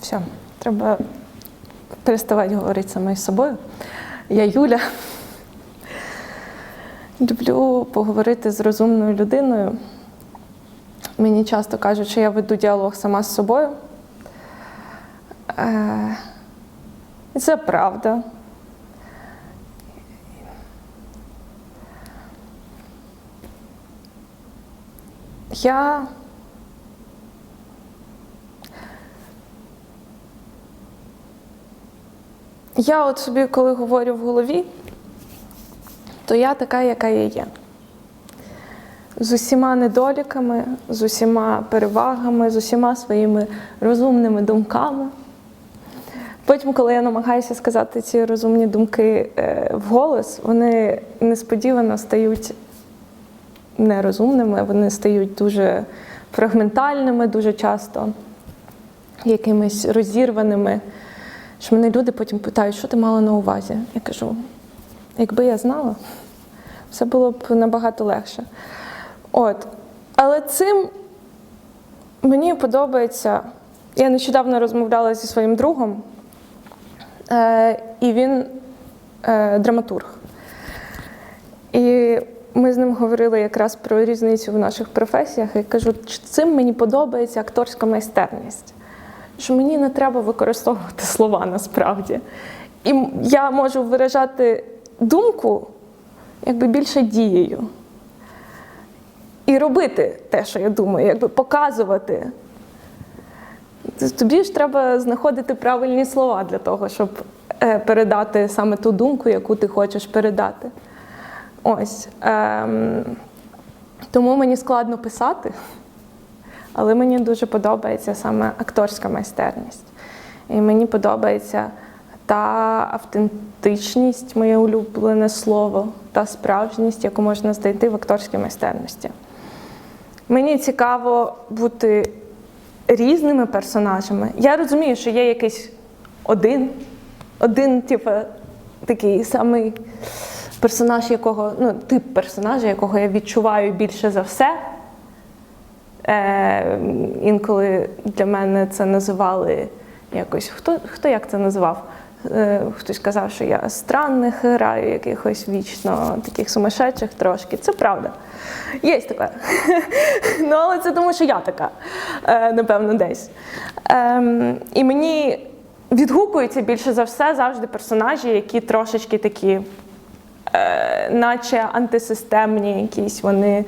Все, треба переставати говорити саме з собою. Я Юля. Люблю поговорити з розумною людиною. Мені часто кажуть, що я веду діалог сама з собою. Е, це правда. Я Я от собі, коли говорю в голові, то я така, яка я є. З усіма недоліками, з усіма перевагами, з усіма своїми розумними думками. Потім, коли я намагаюся сказати ці розумні думки е, вголос, вони несподівано стають нерозумними, вони стають дуже фрагментальними, дуже часто якимись розірваними. Що мене люди потім питають, що ти мала на увазі? Я кажу, якби я знала, все було б набагато легше. От. Але цим мені подобається. Я нещодавно розмовляла зі своїм другом, е, і він е, драматург. І ми з ним говорили якраз про різницю в наших професіях. Я кажу, цим мені подобається акторська майстерність що мені не треба використовувати слова насправді. І я можу виражати думку якби більше дією. І робити те, що я думаю, якби показувати. Тобі ж треба знаходити правильні слова для того, щоб е, передати саме ту думку, яку ти хочеш передати. Ось. Ем, тому мені складно писати. Але мені дуже подобається саме акторська майстерність. І мені подобається та автентичність, моє улюблене слово, та справжність, яку можна знайти в акторській майстерності. Мені цікаво бути різними персонажами. Я розумію, що є якийсь один, один, типу, такий самий персонаж, якого, ну, тип персонажа, якого я відчуваю більше за все. Е, Інколи для мене це називали якось. Хто хто як це називав? Е, Хтось казав, що я странних граю, якихось вічно таких сумасшедших трошки. Це правда. Є таке. Ну, але це тому, що я така, е, напевно, десь. Е, І мені відгукуються більше за все завжди персонажі, які трошечки такі, е, наче антисистемні, якісь вони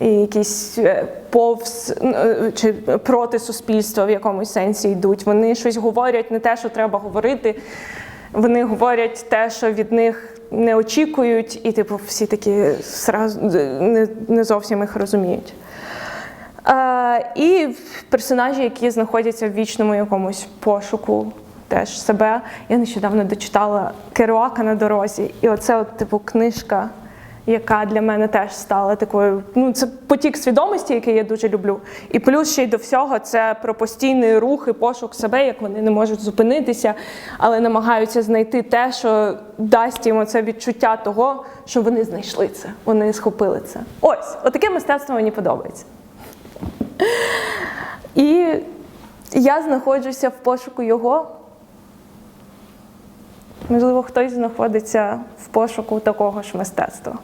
якісь е, повз е, чи проти суспільства в якомусь сенсі йдуть. Вони щось говорять не те, що треба говорити. Вони говорять те, що від них не очікують, і типу всі такі сразу не, не зовсім їх розуміють. Е, і персонажі, які знаходяться в вічному якомусь пошуку теж себе. Я нещодавно дочитала Керуака на дорозі, і оце, от, типу, книжка яка для мене теж стала такою. Ну, це потік свідомості, який я дуже люблю. І плюс ще й до всього це про постійний рух і пошук себе, як вони не можуть зупинитися, але намагаються знайти те, що дасть їм це відчуття того, що вони знайшли це, вони схопили це. Ось, отаке мистецтво мені подобається. І я знаходжуся в пошуку його. Можливо, хтось знаходиться в пошуку такого ж мистецтва.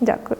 Дякую.